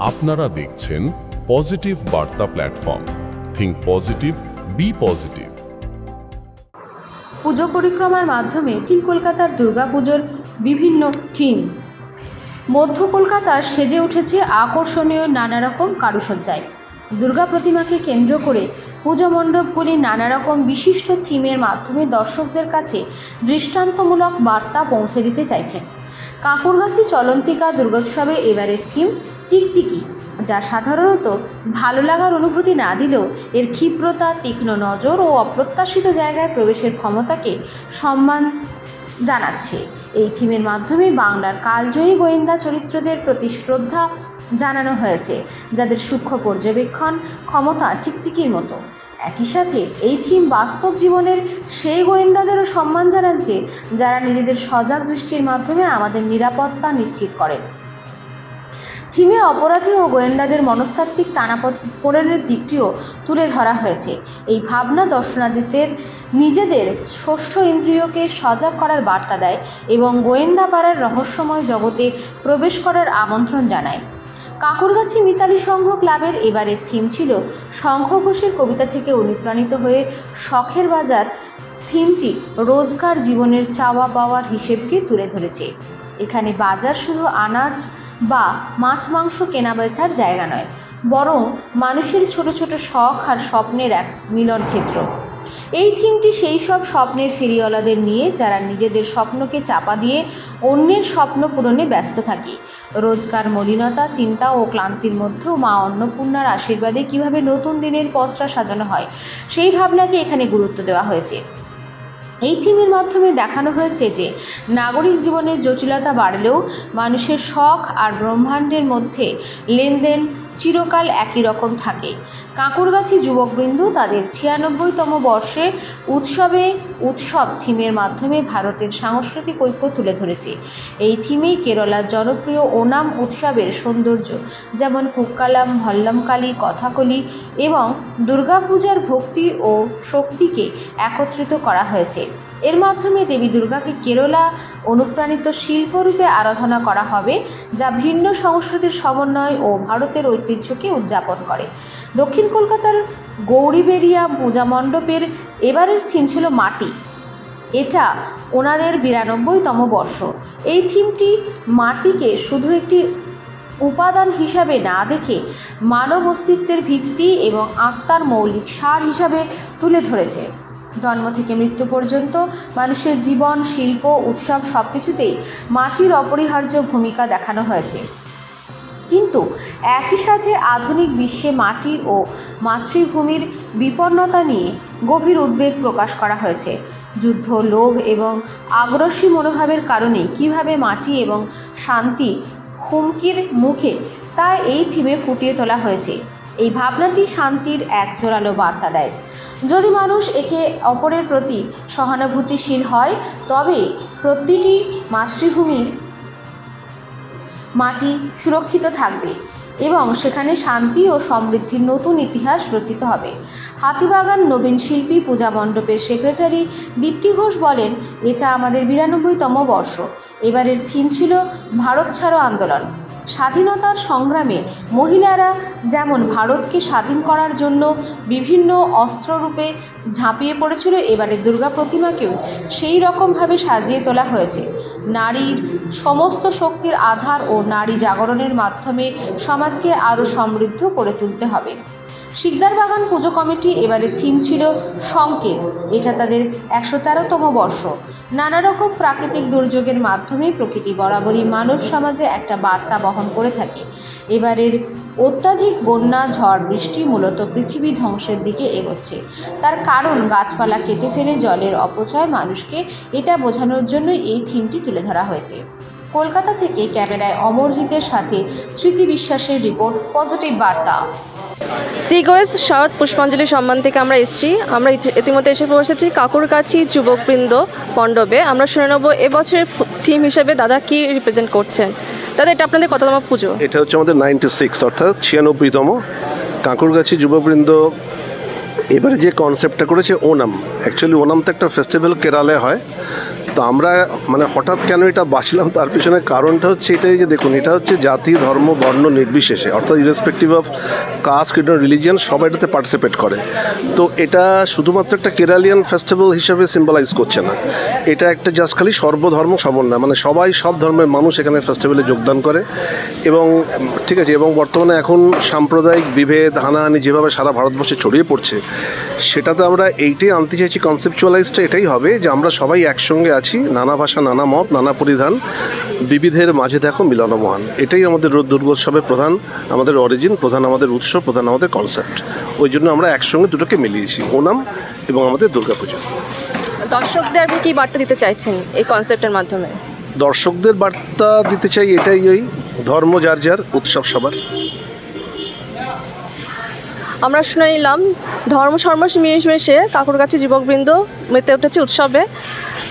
আপনারা দেখছেন পজিটিভ বার্তা platform. Think positive be positive পুজো পরিক্রমার মাধ্যমে দক্ষিণ কলকাতার দুর্গাপুজোর বিভিন্ন থিম। মধ্য কলকাতা সেজে উঠেছে আকর্ষণীয় নানা রকম কারুসজ্জায় দুর্গা প্রতিমাকে কেন্দ্র করে পুজো মণ্ডপগুলি নানা রকম বিশিষ্ট থিমের মাধ্যমে দর্শকদের কাছে দৃষ্টান্তমূলক বার্তা পৌঁছে দিতে চাইছেন। কাঁকুরগাছি চলন্তিকা দুর্গোৎসবে এবারের থিম টিকটিকি, যা সাধারণত ভালো লাগার অনুভূতি না দিলেও এর ক্ষিপ্রতা, তীক্ষ্ণ নজর ও অপ্রত্যাশিত জায়গায় প্রবেশের ক্ষমতাকে সম্মান জানাচ্ছে। এই থিমের মাধ্যমে বাংলার কালজয়ী গোয়েন্দা চরিত্রদের প্রতি শ্রদ্ধা জানানো হয়েছে, যাদের সূক্ষ্ম পর্যবেক্ষণ ক্ষমতা টিকটিকির মতো। একই সাথে এই থিম বাস্তব জীবনের সেই গোয়েন্দাদেরও সম্মান জানাচ্ছে, যারা নিজেদের সজাগ দৃষ্টির মাধ্যমে আমাদের নিরাপত্তা নিশ্চিত করেন। থিমে অপরাধী ও গোয়েন্দাদের মনস্তাত্ত্বিক টানাপোড়েনের দিকটিও তুলে ধরা হয়েছে। এই ভাবনা দর্শনার্থীদের নিজেদের ষষ্ঠ ইন্দ্রিয়কে সজাগ করার বার্তা দেয় এবং গোয়েন্দা পাড়ার রহস্যময় জগতে প্রবেশ করার আমন্ত্রণ জানায়। কাকুরগাছি মিতালি সংঘ ক্লাবের এবারের থিম ছিল সংঘ ঘোষের কবিতা থেকে অনুপ্রাণিত হয়ে শখের বাজার থিমটি রোজকার জীবনের চাওয়া পাওয়ার হিসেবকে তুলে ধরেছে। এখানে বাজার শুধু আনাজ বা মাছ, মাংস কেনা বেচার জায়গা নয়, বরং মানুষের ছোট ছোট শখ আর স্বপ্নের এক মিলন ক্ষেত্র। এই থিমটি সেই সব স্বপ্নের ফেরিওয়ালাদের নিয়ে যারা নিজেদের স্বপ্নকে চাপা দিয়ে অন্যের স্বপ্ন পূরণে ব্যস্ত থাকে। রোজকার মলিনতা, চিন্তা ও ক্লান্তির মধ্যেও মা অন্নপূর্ণার আশীর্বাদে কীভাবে নতুন দিনের পসরা সাজানো হয়, সেই ভাবনাকে এখানে গুরুত্ব দেওয়া হয়েছে। এই থিমের মাধ্যমে দেখানো হয়েছে যে নাগরিক জীবনের জটিলতা বাড়লেও মানুষের শখ আর ব্রহ্মাণ্ডের মধ্যে লেনদেন চিরকাল একই রকম থাকে। কাঁকুরগাছি যুবকবৃন্দ তাদের ছিয়ানব্বইতম বর্ষে উৎসবে, উৎসব থিমের মাধ্যমে ভারতের সাংস্কৃতিক ঐক্য তুলে ধরেছে। এই থিমেই কেরলার জনপ্রিয় ওনাম উৎসবের সৌন্দর্য, যেমন কুক্কালাম, ভল্লমকালী, কথাকলি এবং দুর্গাপূজার ভক্তি ও শক্তিকে একত্রিত করা হয়েছে। এর মাধ্যমে দেবী দুর্গাকে কেরলা অনুপ্রাণিত শিল্পরূপে আরাধনা করা হবে, যা ভিন্ন সংস্কৃতির সমন্বয় ও ভারতের ঐতিহ্যকে উদযাপন করে। দক্ষিণ কলকাতার গৌরীবেরিয়া পূজা মণ্ডপের এবারের থিম ছিল মাটি। এটা ওনাদের বিরানব্বইতম বর্ষ। এই থিমটি মাটিকে শুধু একটি উপাদান হিসাবে না দেখে মানব অস্তিত্বের ভিত্তি এবং আত্মার মৌলিক সার হিসাবে তুলে ধরেছে। জন্ম থেকে মৃত্যু পর্যন্ত মানুষের জীবন, শিল্প, উৎসব সব কিছুতেই মাটির অপরিহার্য ভূমিকা দেখানো হয়েছে। কিন্তু একই সাথে আধুনিক বিশ্বে মাটি ও মাতৃভূমির বিপন্নতা নিয়ে গভীর উদ্বেগ প্রকাশ করা হয়েছে। যুদ্ধ, লোভ এবং আগ্রসী মনোভাবের কারণে কীভাবে মাটি এবং শান্তি হুমকির মুখে তা এই থিমে ফুটিয়ে তোলা হয়েছে, এই ভাবনাটি শান্তির এক জোরালো বার্তা দেয়। যদি মানুষ একে অপরের প্রতি সহানুভূতিশীল হয়, তবে প্রতিটি মাতৃভূমির মাটি সুরক্ষিত থাকবে এবং সেখানে শান্তি ও সমৃদ্ধির নতুন ইতিহাস রচিত হবে। হাতিবাগান নবীন শিল্পী পূজা মণ্ডপের সেক্রেটারি দীপ্তি ঘোষ বলেন এটা আমাদের বিরানব্বইতম বর্ষ। এবারের থিম ছিল ভারত ছাড়ো আন্দোলন। স্বাধীনতার সংগ্রামে মহিলারা যেমন ভারতকে স্বাধীন করার জন্য বিভিন্ন অস্ত্ররূপে ঝাঁপিয়ে পড়েছিল, এবারে দুর্গা প্রতিমাকেও সেই রকমভাবে সাজিয়ে তোলা হয়েছে। নারীর সমস্ত শক্তির আধার ও নারী জাগরণের মাধ্যমে সমাজকে আরও সমৃদ্ধ করে তুলতে হবে। শিকদার বাগান পুজো কমিটি এবারের থিম ছিল সংকেত। এটা তাদের একশো তেরোতম বর্ষ। নানা রকম প্রাকৃতিক দুর্যোগের মাধ্যমে প্রকৃতি বরাবরই মানব সমাজে একটা বার্তা বহন করে থাকে। এবারের অত্যাধিক বন্যা, ঝড়, বৃষ্টি মূলত পৃথিবী ধ্বংসের দিকে এগোচ্ছে। তার কারণ গাছপালা কেটে ফেলে, জলের অপচয় মানুষকে এটা বোঝানোর জন্য এই থিমটি তুলে ধরা হয়েছে। কলকাতা থেকে ক্যামেরায় অমরজিতের সাথে স্মৃতি বিশ্বাসের রিপোর্ট, পজিটিভ বার্তা। সিগোয়েস শরৎ পুষ্পাঞ্জলি সম্মান থেকে আমরা এসেছি। আমরা ইতিমধ্যে এসে পৌঁছেছি কাকুরকাছি যুবকবৃন্দ মণ্ডপে। আমরা শুনে নেব এবছরের থিম হিসেবে দাদা কি রিপ্রেজেন্ট করছেন? দাদা, এটা আপনাদের কততম পুজো? এটা হচ্ছে আমাদের নাইনটি সিক্স অর্থাৎ ছিয়ানব্বইতম। কাঁকুরগাছি যুববৃন্দ এবারে যে কনসেপ্টটা করেছে, ওনাম। অ্যাকচুয়ালি ওনাম তো একটা ফেস্টিভ্যাল কেরালে হয়। তো আমরা মানে হঠাৎ কেন এটা বাঁচলাম? তার পিছনে কারণটা হচ্ছে এটাই যে দেখুন, এটা হচ্ছে জাতি, ধর্ম, বর্ণ নির্বিশেষে। অর্থাৎ irrespective of caste creed and religion সবাই এটাতে পার্টিসিপেট করে। তো এটা শুধুমাত্র একটা কেরালিয়ান ফেস্টিভ্যাল হিসাবে সিম্বলাইজ করছে না। এটা একটা জাস্ট খালি সর্বধর্ম সমন্বয় মানে সবাই, সব ধর্মের মানুষ এখানে ফেস্টিভ্যালে যোগদান করে। এবং, ঠিক আছে, এবং বর্তমানে এখন সাম্প্রদায়িক বিভেদ, হানাহানি যেভাবে সারা ভারতবর্ষে ছড়িয়ে পড়ছে সেটাতে আমরা এইটাই আনতে চাইছি কনসেপচুয়ালাইজটা এটাই হবে যে আমরা সবাই একসঙ্গে আছি নানা ভাষা নানা মত নানা পরিধান বিবিধের মাঝে দেখো মিলন মহান এটাই আমাদের রোদ দুর্গোৎসবের প্রধান আমাদের অরিজিন প্রধান আমাদের উৎসব প্রধান আমাদের কনসেপ্ট ওই জন্য আমরা একসঙ্গে দুটোকে মিলিয়েছি ওনাম এবং আমাদের দুর্গাপুজো। দর্শকদের আপনি কী বার্তা দিতে চাইছেন এই কনসেপ্টের মাধ্যমে? দর্শকদের বার্তা দিতে চাই এটাই ওই ধর্ম যার যার উৎসব সবার। আমরা শুনে নিলাম ধর্ম সর্বস মিলেমিশে কাকুর কাছে যুবকবৃন্দ মেতে উঠেছে উৎসবে।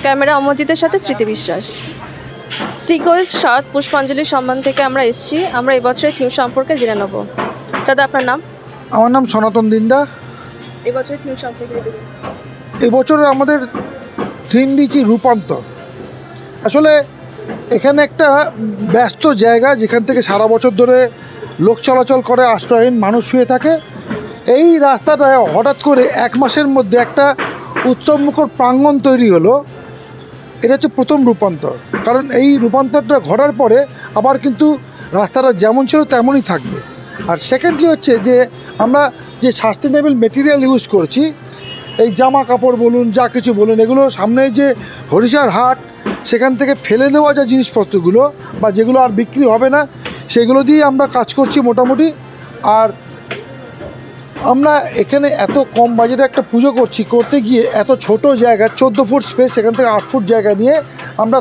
ক্যামেরা অমরজিতের সাথে স্মৃতি বিশ্বাস। সিকোয়েস শরৎ পুষ্পাঞ্জলি সম্মান থেকে আমরা এসেছি। আমরা এবছরের থিম সম্পর্কে জেনে নেব। দাদা আপনার নাম? আমার নাম সনাতন দিন্ডা এবছরের থিম সম্পর্কে এবছর আমাদের থিম দিয়েছি রূপান্তর। আসলে এখানে একটা ব্যস্ত জায়গা যেখান থেকে সারা বছর ধরে লোক চলাচল করে আশ্রয়হীন মানুষ শুয়ে থাকে। এই রাস্তাটায় হঠাৎ করে এক মাসের মধ্যে একটা উৎসবমুখর প্রাঙ্গণ তৈরি হলো। এটা হচ্ছে প্রথম রূপান্তর। কারণ এই রূপান্তরটা ঘটার পরে আবার কিন্তু রাস্তাটা যেমন ছিল তেমনই থাকবে। আর সেকেন্ডলি হচ্ছে যে আমরা যে সাস্টেনেবল মেটেরিয়াল ইউজ করছি, এই জামা কাপড় বলুন, যা কিছু বলুন, এগুলো সামনে যে হরিষার হাট, সেখান থেকে ফেলে দেওয়া যা জিনিসপত্রগুলো বা যেগুলো আর বিক্রি হবে না, সেগুলো দিয়ে আমরা কাজ করছি মোটামুটি। আর আমরা এখানে এত কম বাজেটে একটা পুজো করছি, করতে গিয়ে এত ছোট জায়গা, চোদ্দ ফুট স্পেস সেখান থেকে আট ফুট জায়গা নিয়ে আমরা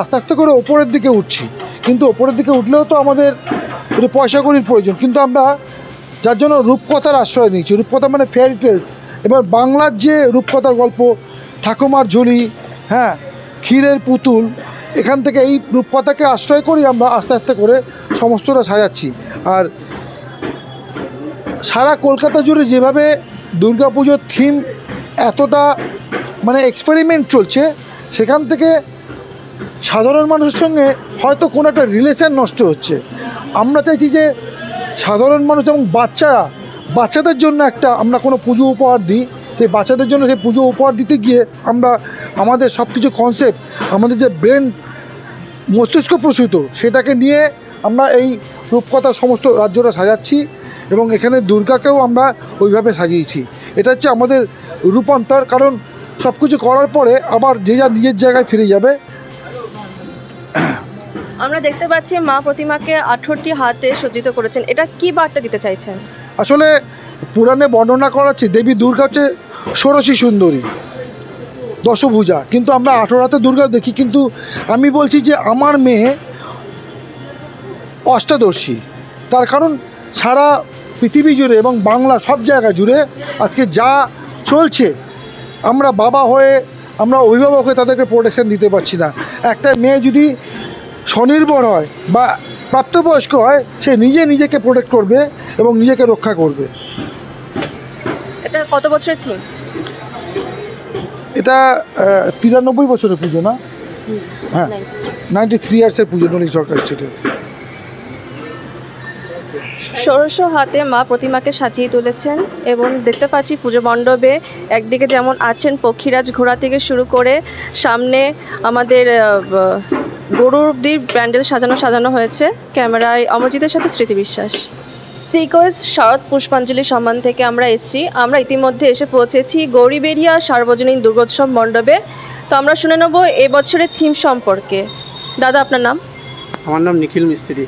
আস্তে আস্তে করে ওপরের দিকে উঠছি। কিন্তু ওপরের দিকে উঠলেও তো আমাদের একটু পয়সা করির প্রয়োজন। কিন্তু আমরা যার জন্য রূপকথার আশ্রয় নিয়েছি। রূপকথা মানে ফেয়ারি টেলস এবার বাংলার যে রূপকথার গল্প, ঠাকুমার ঝুলি হ্যাঁ ক্ষীরের পুতুল, এখান থেকে এই রূপকথাকে আশ্রয় করি আমরা আস্তে আস্তে করে সমস্তটা সাজাচ্ছি। আর সারা কলকাতা জুড়ে যেভাবে দুর্গাপুজোর থিম এতটা মানে এক্সপেরিমেন্ট চলছে, সেখান থেকে সাধারণ মানুষের সঙ্গে হয়তো কোনো একটা রিলেশন নষ্ট হচ্ছে। আমরা চাইছি যে সাধারণ মানুষ এবং বাচ্চারা বাচ্চাদের জন্য একটা আমরা কোনো পুজো উপহার দিই। সেই বাচ্চাদের জন্য সেই পুজো উপহার দিতে গিয়ে আমরা, আমাদের সব কিছু কনসেপ্ট আমাদের যে ব্রেন মস্তিষ্ক প্রসূত, সেটাকে নিয়ে আমরা এই রূপকথা সমস্ত রাজ্যটা সাজাচ্ছি। এবং এখানে দুর্গাকেও আমরা ওইভাবে সাজিয়েছি। এটা হচ্ছে আমাদের রূপান্তর কারণ সব কিছু করার পরে আবার যে যার নিজের জায়গায় ফিরে যাবে। আমরা দেখতে পাচ্ছি মা প্রতিমাকে আঠেরোটি হাতে সজ্জিত করেছেন। এটা কি বার্তা দিতে চাইছেন? আসলে পুরাণে বর্ণনা করা আছে দেবী দুর্গা হচ্ছে ষোড়শী সুন্দরী দশভূজা। কিন্তু আমরা আঠেরো হাতে দুর্গা দেখি কিন্তু আমি বলছি যে আমার মেয়ে অষ্টাদর্শী তার কারণ সারা পৃথিবী জুড়ে এবং বাংলা সব জায়গা জুড়ে আজকে যা চলছে আমরা বাবা হয়ে আমরা অভিভাবক হয়ে তাদেরকে প্রোটেকশন দিতে পারছি না। একটা মেয়ে যদি স্বনির্ভর হয় বা প্রাপ্তবয়স্ক হয় সে নিজে নিজেকে প্রোটেক্ট করবে এবং নিজেকে রক্ষা করবে। এটা কত বছরের থিম এটা তিরানব্বই বছরের পুজো না? হ্যাঁ। নাইনটি থ্রি ইয়ার্সের পুজো নলিন সরকার স্টেটে ষোড়শ হাতে মা প্রতিমাকে সাজিয়ে তুলেছেন এবং দেখতে পাচ্ছি পুজো মণ্ডপে একদিকে যেমন আছেন পক্ষীরাজ ঘোড়া থেকে শুরু করে সামনে আমাদের গরুর অব্দি প্যান্ডেল সাজানো সাজানো হয়েছে। ক্যামেরায় অমরজিতের সাথে স্মৃতি বিশ্বাস। সিকোয়েস শরৎ পুষ্পাঞ্জলি সম্মান থেকে আমরা এসেছি। আমরা ইতিমধ্যে এসে পৌঁছেছি গৌরীবেরিয়া সার্বজনীন দুর্গোৎসব মণ্ডপে। তো আমরা শুনে নেব এবছরের থিম সম্পর্কে। দাদা, আপনার নাম? আমার নাম নিখিল মিস্ত্রি।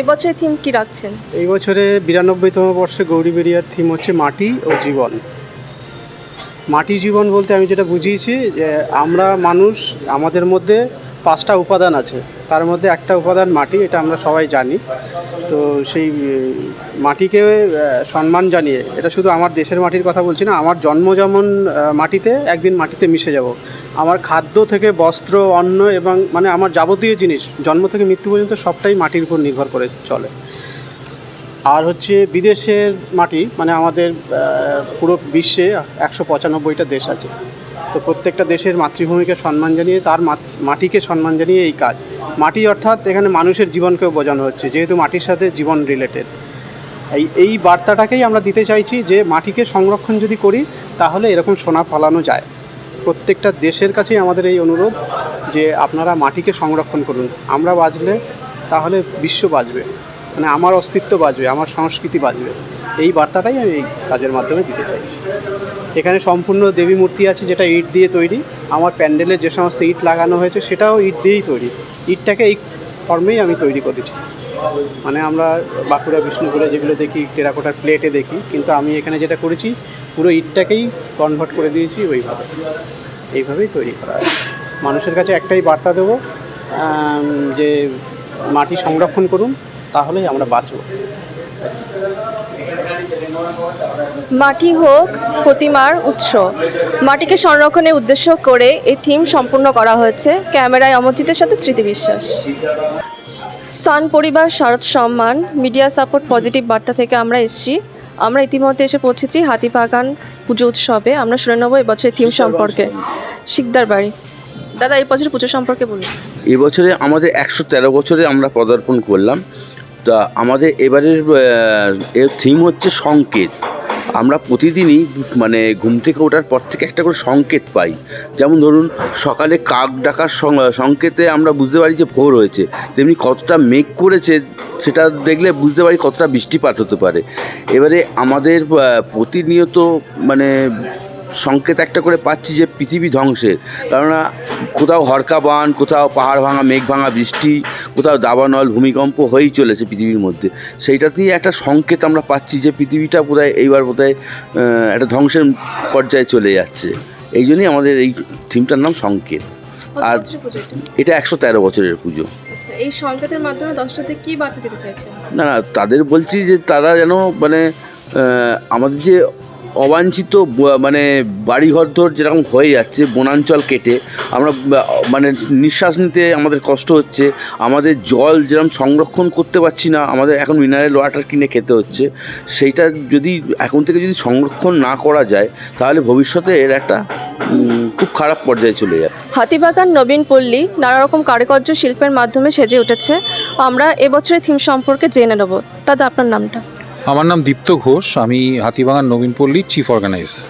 এবছরের থিম কি রাখছেন? এই বছরে বিরানব্বইতম বর্ষে গৌরী বেরিয়ার থিম হচ্ছে মাটি ও জীবন। মাটি জীবন বলতে আমি যেটা বুঝিয়েছি যে আমরা মানুষ, আমাদের মধ্যে পাঁচটা উপাদান আছে। তার মধ্যে একটা উপাদান মাটি, এটা আমরা সবাই জানি। তো সেই মাটিকে সম্মান জানিয়ে, এটা শুধু আমার দেশের মাটির কথা বলছি না, আমার জন্ম যেমন মাটিতে, একদিন মাটিতে মিশে যাব। আমার খাদ্য থেকে বস্ত্র, অন্ন এবং মানে আমার যাবতীয় জিনিস, জন্ম থেকে মৃত্যু পর্যন্ত সবটাই মাটির উপর নির্ভর করে চলে। আর হচ্ছে বিদেশের মাটি মানে আমাদের পুরো বিশ্বে একশো পঁচানব্বইটা দেশ আছে। তো প্রত্যেকটা দেশের মাতৃভূমিকে সম্মান জানিয়ে তার মাটিকে সম্মান জানিয়ে এই কাজ। মাটি অর্থাৎ এখানে মানুষের জীবনকেও বোঝানো হচ্ছে, যেহেতু মাটির সাথে জীবন রিলেটেড এই এই বার্তাটাকেই আমরা দিতে চাইছি যে মাটিকে সংরক্ষণ যদি করি, তাহলে এরকম সোনা ফলানো যায়। প্রত্যেকটা দেশের কাছেই আমাদের এই অনুরোধ যে আপনারা মাটিকে সংরক্ষণ করুন। আমরা বাঁচলে তাহলে বিশ্ব বাঁচবে। মানে আমার অস্তিত্ব বাঁচবে, আমার সংস্কৃতি বাঁচবে। এই বার্তাটাই আমি এই কাজের মাধ্যমে দিতে চাইছি। এখানে সম্পূর্ণ দেবী মূর্তি আছে যেটা ইট দিয়ে তৈরি। আমার প্যান্ডেলে যে সমস্ত ইট লাগানো হয়েছে সেটাও ইট দিয়েই তৈরি। ইটটাকে এই ফর্মেই আমি তৈরি করেছি। মানে আমরা বাঁকুড়া, বিষ্ণুপুরে যেগুলো দেখি, টেরাকোটার প্লেটে দেখি, কিন্তু আমি এখানে যেটা করেছি, পুরো ইটটাকেই কনভার্ট করে দিয়েছি ওইভাবে। এইভাবেই তৈরি করা মানুষের কাছে একটাই বার্তা দেবো যে মাটি সংরক্ষণ করুন, তাহলেই আমরা বাঁচব। মাটি হোক প্রতিমার উৎস। মাটিকে সংরক্ষণের উদ্দেশ্য করে এই থিম সম্পূর্ণ করা হয়েছে ক্যামেরায় অমরজিতের সাথে স্মৃতি বিশ্বাস। সান পরিবার শারদ সম্মান মিডিয়া সাপোর্ট পজিটিভ বার্তা থেকে আমরা এসেছি। আমরা ইতিমধ্যে এসে পৌঁছেছি হাতিবাগান পুজো উৎসবে। আমরা শুনে নেব এবছরের থিম সম্পর্কে। শিকদার বাড়ি। দাদা এই বছর পুজো সম্পর্কে বলুন। এবছরে আমাদের একশো তেরো বছরে আমরা পদার্পণ করলাম। তা আমাদের এবারের এর থিম হচ্ছে সংকেত। আমরা প্রতিদিনই মানে ঘুম থেকে ওঠার পর থেকে একটা করে সংকেত পাই। যেমন ধরুন, সকালে কাক ডাকার সংকেতে আমরা বুঝতে পারি যে ভোর হয়েছে। তেমনি কতটা মেঘ করেছে সেটা দেখলে বুঝতে পারি কতটা বৃষ্টিপাত হতে পারে। এবারে আমাদের প্রতিনিয়ত মানে সংকেত একটা করে পাচ্ছি যে পৃথিবী ধ্বংসের। কেননা কোথাও হরকা বান কোথাও পাহাড় ভাঙা মেঘ ভাঙা বৃষ্টি কোথাও দাবানল ভূমিকম্প হয়েই চলেছে পৃথিবীর মধ্যে। সেইটা নিয়ে একটা সংকেত আমরা পাচ্ছি যে পৃথিবীটা বোধহয় এইবার বোধহয় একটা ধ্বংসের পর্যায়ে চলে যাচ্ছে। এই জন্যই আমাদের এই থিমটার নাম সংকেত। আর এটা? একশো তেরো বছরের পুজো। আচ্ছা এই সংকেতের মাধ্যমে দর্শকদের কি বার্তা দিতে চাইছেন? না না তাদের বলছি যে তারা যেন মানে আমাদের যে অবাঞ্ছিত মানে বাড়িঘর ধর যেরকম হয়ে যাচ্ছে, বনাঞ্চল কেটে, আমরা মানে নিঃশ্বাস নিতে আমাদের কষ্ট হচ্ছে, আমাদের জল যেরকম সংরক্ষণ করতে পারছি না, আমাদের এখন মিনারেল ওয়াটার কিনে খেতে হচ্ছে, সেইটা যদি এখন থেকে যদি সংরক্ষণ না করা যায়, তাহলে ভবিষ্যতে এর একটা খুব খারাপ পর্যায়ে চলে যাবে। হাতিবাগান, নবীন পল্লী নানা রকম কারুকার্য শিল্পের মাধ্যমে সেজে উঠেছে। আমরা এবছরের থিম সম্পর্কে জেনে নেব। দাদা, আপনার নামটা? আমার নাম দীপ্ত ঘোষ, আমি হাতিবাগান নবীনপল্লীর চিফ অর্গানাইজার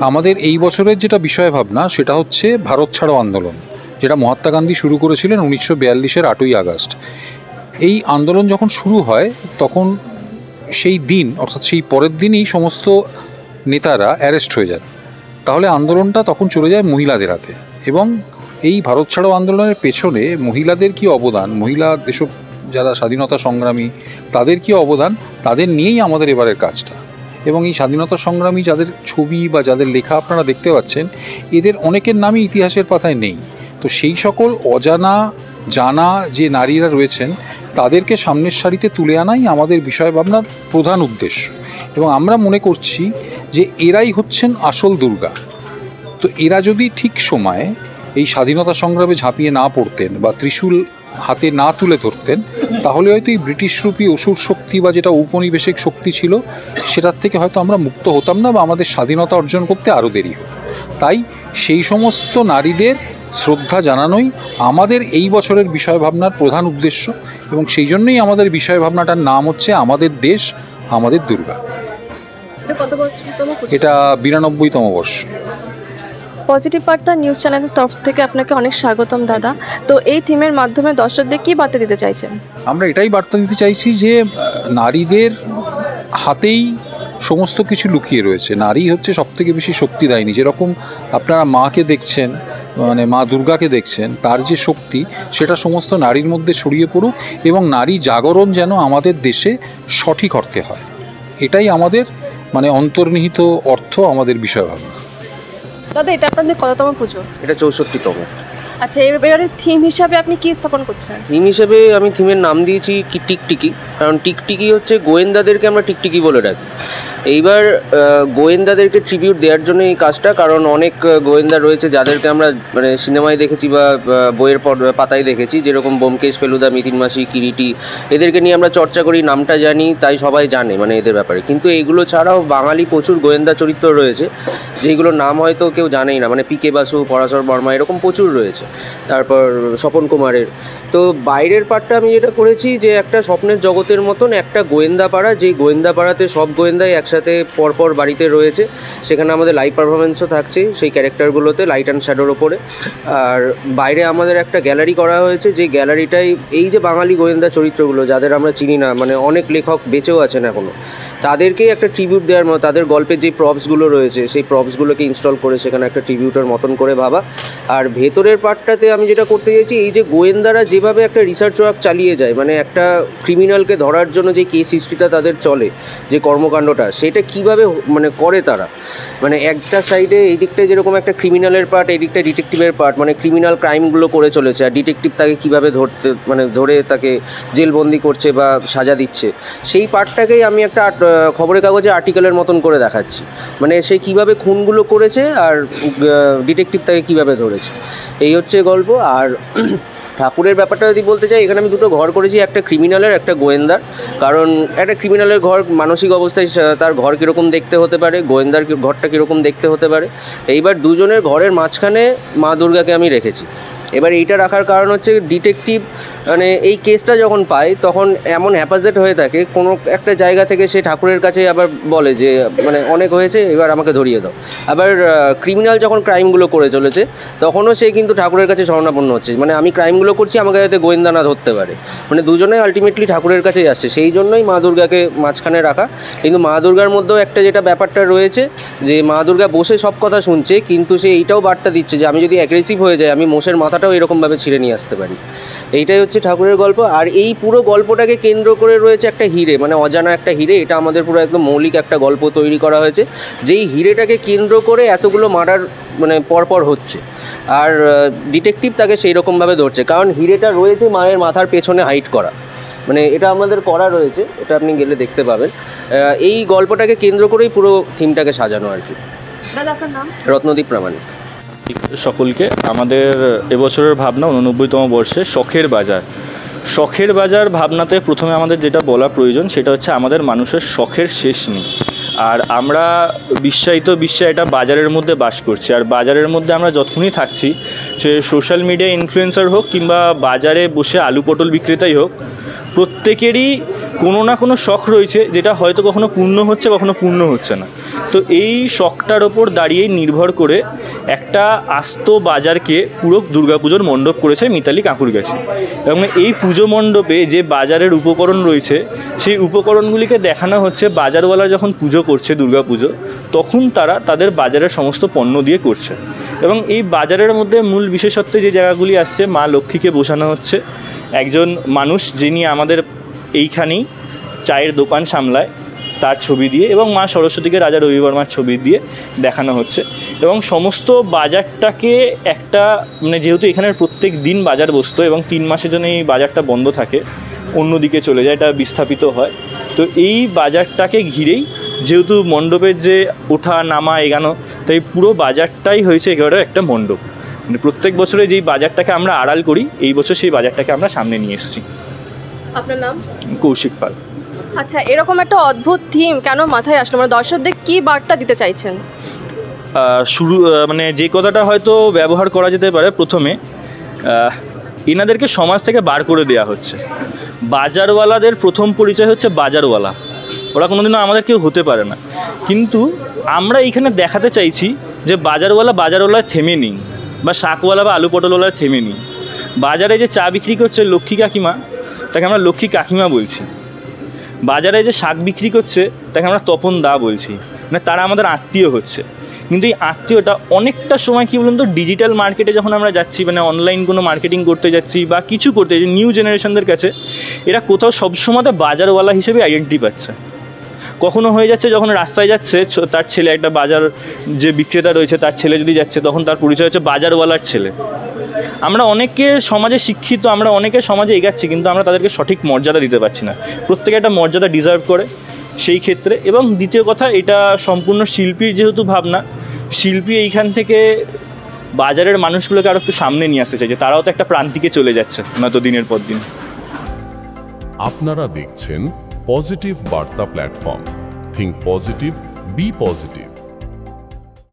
আমাদের এই বছরের যেটা বিষয় ভাবনা, সেটা হচ্ছে ভারত ছাড়ো আন্দোলন, যেটা মহাত্মা গান্ধী শুরু করেছিলেন উনিশশো বিয়াল্লিশের আটই আগস্ট। এই আন্দোলন যখন শুরু হয়, তখন সেই দিন, অর্থাৎ সেই পরের দিনই সমস্ত নেতারা অ্যারেস্ট হয়ে যান। তাহলে আন্দোলনটা তখন চলে যায় মহিলাদের হাতে। এবং এই ভারত ছাড়ো আন্দোলনের পেছনে মহিলাদের কি অবদান? মহিলা দেশ যারা স্বাধীনতা সংগ্রামী, তাদের কি অবদান? তাদের নিয়েই আমাদের এবারের কাজটা। এবং এই স্বাধীনতা সংগ্রামী যাদের ছবি বা যাদের লেখা আপনারা দেখতে পাচ্ছেন, এদের অনেকের নামই ইতিহাসের পাতায় নেই। তো সেই সকল অজানা, জানা যে নারীরা রয়েছেন, তাদেরকে সামনের সারিতে তুলে আনাই আমাদের বিষয় ভাবনার প্রধান উদ্দেশ্য। এবং আমরা মনে করছি যে এরাই হচ্ছেন আসল দুর্গা। তো এরা যদি ঠিক সময়ে এই স্বাধীনতা সংগ্রামে ঝাঁপিয়ে না পড়তেন বা ত্রিশূল হাতে না তুলে ধরতেন তাহলে হয়তো এই ব্রিটিশরূপী অসুর শক্তি বা যেটা ঔপনিবেশিক শক্তি ছিল সেটার থেকে হয়তো আমরা মুক্ত হতাম না বা আমাদের স্বাধীনতা অর্জন করতে আরও দেরি হতো। তাই সেই সমস্ত নারীদের শ্রদ্ধা জানানোই আমাদের এই বছরের বিষয় ভাবনার প্রধান উদ্দেশ্য এবং সেই জন্যই আমাদের বিষয় ভাবনাটার নাম হচ্ছে আমাদের দেশ আমাদের দুর্গা। এটা বিরানব্বইতম বর্ষ। পজিটিভ বার্তা নিউজ চ্যানেলের তরফ থেকে আপনাকে অনেক স্বাগতম, দাদা। তো এই থিমের মাধ্যমে দর্শকদের কি বার্তা দিতে চাইছেন? আমরা এটাই বার্তা দিতে চাইছি যে নারীদের হাতেই সমস্ত কিছু লুকিয়ে রয়েছে। নারী হচ্ছে সব থেকে বেশি শক্তিদায়িনী। যেরকম আপনারা মাকে দেখছেন মানে মা দুর্গাকে দেখছেন, তার যে শক্তি, সেটা সমস্ত নারীর মধ্যে ছড়িয়ে পড়ুক এবং নারী জাগরণ যেন আমাদের দেশে সঠিক অর্থে হয়। এটাই আমাদের মানে অন্তর্নিহিত অর্থ, আমাদের বিষয় ভাবনা দাদা এটা আপনাদের কততম পুজো? এটা চৌষট্টিতম। আচ্ছা এবারে থিম হিসাবে আপনি কি স্থাপন করছেন? থিম হিসাবে আমি থিমের নাম দিয়েছি কি টিকটিকি কারণ টিকটিকি হচ্ছে গোয়েন্দাদেরকে আমরা টিকটিকি বলে ডাকি। এইবার গোয়েন্দাদেরকে ট্রিবিউট দেওয়ার জন্য এই কাজটা, কারণ অনেক গোয়েন্দা রয়েছে যাদেরকে আমরা মানে সিনেমায় দেখেছি বা বইয়ের পর পাতায় দেখেছি, যেরকম বোমকেশ, ফেলুদা মিতিন মাসি, কিরিটি। এদেরকে নিয়ে আমরা চর্চা করি, নামটা জানি, তাই সবাই জানে মানে এদের ব্যাপারে। কিন্তু এইগুলো ছাড়াও বাঙালি প্রচুর গোয়েন্দা চরিত্র রয়েছে যেগুলোর নাম হয়তো কেউ জানেই না মানে পিকে বাসু, পরাশর বর্মা, এরকম প্রচুর রয়েছে। তারপর স্বপন কুমারের। তো বাইরের পার্টটা আমি যেটা করেছি, যে একটা স্বপ্নের জগতের মতন একটা গোয়েন্দা পাড়া যেই গোয়েন্দা পাড়াতে সব গোয়েন্দাই একসাথে পরপর বাড়িতে রয়েছে। সেখানে আমাদের লাইভ পারফরমেন্সও থাকছে সেই ক্যারেক্টারগুলোতে লাইট অ্যান্ড শ্যাডোর ওপরে আর বাইরে আমাদের একটা গ্যালারি করা হয়েছে যে গ্যালারিটাই এই যে বাঙালি গোয়েন্দা চরিত্রগুলো, যাদের আমরা চিনি না মানে অনেক লেখক বেঁচেও আছেন এখনও তাদেরকেই একটা ট্রিবিউট দেওয়ার মতো, তাদের গল্পের যে প্রপসগুলো রয়েছে, সেই প্রপসগুলোকে ইনস্টল করে সেখানে একটা ট্রিবিউটের মতন করে ভাবা। আর ভেতরের পার্টটাতে আমি যেটা করতে চাইছি, এই যে গোয়েন্দারা যেভাবে একটা রিসার্চ ওয়ার্ক চালিয়ে যায় মানে একটা ক্রিমিনালকে ধরার জন্য যে কেস হিস্ট্রিটা তাদের চলে, যে কর্মকাণ্ডটা, সেটা কীভাবে মানে করে তারা? মানে একটা সাইডে এই দিকটায় যেরকম একটা ক্রিমিনালের পার্ট এই দিকটায় ডিটেকটিভের পার্ট মানে ক্রিমিনাল ক্রাইমগুলো করে চলেছে, আর ডিটেকটিভ তাকে কীভাবে ধরতে মানে ধরে তাকে জেলবন্দি করছে বা সাজা দিচ্ছে, সেই পার্টটাকেই আমি একটা খবরের কাগজে আর্টিকেলের মতন করে দেখাচ্ছি। মানে সে কীভাবে খুনগুলো করেছে আর ডিটেকটিভ তাকে কীভাবে ধরেছে। এই হচ্ছে গল্প। আর ঠাকুরের ব্যাপারটা যদি বলতে চাই এখানে আমি দুটো ঘর করেছি, একটা ক্রিমিনালের একটা গোয়েন্দার। কারণ একটা ক্রিমিনালের ঘর মানসিক অবস্থায় তার ঘর কীরকম দেখতে হতে পারে, গোয়েন্দার ঘরটা কীরকম দেখতে হতে পারে। এইবার দুজনের ঘরের মাঝখানে মা দুর্গাকে আমি রেখেছি। এবার এইটা রাখার কারণ হচ্ছে ডিটেকটিভ মানে এই কেসটা যখন পায়, তখন এমন হ্যাপাজেট হয়ে থাকে, কোনো একটা জায়গা থেকে সে ঠাকুরের কাছে আবার বলে যে মানে অনেক হয়েছে, এবার আমাকে ধরিয়ে দাও। আবার ক্রিমিনাল যখন ক্রাইমগুলো করে চলেছে, তখনও সে কিন্তু ঠাকুরের কাছে শরণাপন্ন হচ্ছে। মানে আমি ক্রাইমগুলো করছি, আমাকে যাতে গোয়েন্দা না ধরতে পারে। মানে দুজনেই আলটিমেটলি ঠাকুরের কাছেই আসছে। সেই জন্যই মা দুর্গাকে মাঝখানে রাখা। কিন্তু মা দুর্গার মধ্যেও একটা যেটা ব্যাপারটা রয়েছে, যে মা দুর্গা বসে সব কথা শুনছে, কিন্তু সে এইটাও বার্তা দিচ্ছে যে, আমি যদি অ্যাগ্রেসিভ হয়ে যাই, আমি মোষের মাথাটাও এরকমভাবে ছিঁড়ে নিয়ে আসতে পারি। এইটাই হচ্ছে ঠাকুরের গল্প। আর এই পুরো গল্পটাকে কেন্দ্র করে রয়েছে একটা হিরে মানে অজানা একটা হিরে। এটা আমাদের পুরো একদম মৌলিক একটা গল্প তৈরি করা হয়েছে। যেই হিরেটাকে কেন্দ্র করে এতগুলো মার্ডার মানে পরপর হচ্ছে। আর ডিটেকটিভ তাকে সেই রকমভাবে ধরছে। কারণ হিরেটা রয়েছে মায়ের মাথার পেছনে হাইট করা। মানে এটা আমাদের করা রয়েছে এটা আপনি গেলে দেখতে পাবেন। এই গল্পটাকে কেন্দ্র করেই পুরো থিমটাকে সাজানো আর কি। রত্নদীপ প্রামাণিক। সকলকে। আমাদের এবছরের ভাবনা উননব্বইতম বর্ষে শখের বাজার। শখের বাজার ভাবনাতে প্রথমে আমাদের যেটা বলা প্রয়োজন, সেটা হচ্ছে আমাদের মানুষের শখের শেষ নেই। আর আমরা বিশ্বায়িত বিশ্বে এটা বাজারের মধ্যে বাস করছি। আর বাজারের মধ্যে আমরা যতক্ষণই থাকছি, সে সোশ্যাল মিডিয়া ইনফ্লুয়েন্সার হোক কিংবা বাজারে বসে আলু পটল বিক্রেতাই হোক, প্রত্যেকেরই কোনো না কোনো শখ রয়েছে যেটা হয়তো কখনো পূর্ণ হচ্ছে, কখনো পূর্ণ হচ্ছে না। তো এই শখটার ওপর দাঁড়িয়েই নির্ভর করে একটা আস্ত বাজারকে পুরো দুর্গাপুজোর মণ্ডপ করেছে মিতালি কাকুরগাছি। এবং এই পুজো মণ্ডপে যে বাজারের উপকরণ রয়েছে, সেই উপকরণগুলিকে দেখানো হচ্ছে বাজারওয়ালা যখন পুজো করছে দুর্গাপুজো, তখন তারা তাদের বাজারের সমস্ত পণ্য দিয়ে করছে। এবং এই বাজারের মধ্যে মূল বিশেষত্বে যে জায়গাগুলি আসছে, মা লক্ষ্মীকে বসানো হচ্ছে। একজন মানুষ যিনি আমাদের এইখানেই চায়ের দোকান সামলায়, তার ছবি দিয়ে এবং মা সরস্বতীকে রাজা রবিবর্মার ছবি দিয়ে দেখানো হচ্ছে। এবং সমস্ত বাজারটাকে একটা মানে যেহেতু এখানের প্রত্যেক দিন বাজার বসতো এবং তিন মাসের জন্য এই বাজারটা বন্ধ থাকে অন্যদিকে চলে যায় এটা বিস্থাপিত হয়। তো এই বাজারটাকে ঘিরেই যেহেতু মণ্ডপের যে ওঠা নামা এগানো তাই পুরো বাজারটাই হয়েছে একেবারে একটা মণ্ডপ। মানে প্রত্যেক বছরে যেই বাজারটাকে আমরা আড়াল করি এই বছর সেই বাজারটাকে আমরা সামনে নিয়ে এসেছি। আপনার নাম? কৌশিক পাল। আচ্ছা এরকম একটা অদ্ভুত থিম কেন মাথায় আসলো? মানে দর্শকদের কি বার্তা দিতে চাইছেন? শুরু মানে যে কথাটা হয়তো ব্যবহার করা যেতে পারে প্রথমে এনাদেরকে সমাজ থেকে বার করে দেওয়া হচ্ছে। বাজারওয়ালাদের প্রথম পরিচয় হচ্ছে বাজারওয়ালা। ওরা কোনোদিনও আমাদের কেউ হতে পারে না। কিন্তু আমরা এইখানে দেখাতে চাইছি যে বাজারওয়ালা বাজারওয়ালায় থেমে নিই বা শাকওয়ালা বা আলু পটলওয়ালায় থেমে নিই বাজারে যে চা বিক্রি করছে লক্ষ্মী কাকিমা, তাকে আমরা লক্ষ্মী কাকিমা বলছি। বাজারে যে শাক বিক্রি করছে, তাকে আমরা তপন দা বলছি। মানে তারা আমাদের আত্মীয় হচ্ছে। কিন্তু এই আত্মীয়টা অনেকটা সময় কী বলুন তো ডিজিটাল মার্কেটে যখন আমরা যাচ্ছি মানে অনলাইন কোনো মার্কেটিং করতে যাচ্ছি বা কিছু করতে যাচ্ছি নিউ জেনারেশনদের কাছে, এরা কোথাও সবসময় বাজারওয়ালা হিসেবে আইডেন্টি পাচ্ছে। কখনো হয়ে যাচ্ছে যখন রাস্তায় যাচ্ছে তার ছেলে একটা বাজার যে বিক্রেতা রয়েছে, তার ছেলে যদি যাচ্ছে, তখন তার পরিচয় হচ্ছে বাজারওয়ালার ছেলে। আমরা অনেকে সমাজে শিক্ষিত, আমরা অনেকে সমাজে এগাচ্ছি, কিন্তু আমরা তাদেরকে সঠিক মর্যাদা দিতে পারছি না। প্রত্যেকে একটা মর্যাদা ডিজার্ভ করে। সেই ক্ষেত্রে। এবং দ্বিতীয় কথা, এটা সম্পূর্ণ শিল্পীর যেহেতু ভাবনা, শিল্পী এইখান থেকে বাজারের মানুষগুলোকে আরও একটু সামনে নিয়ে আসতে চাইছে তারাও তো একটা প্রান্তিকে চলে যাচ্ছে নয়তো দিনের পর দিন। আপনারা দেখছেন পজিটিভ বার্তা platform. Think positive be positive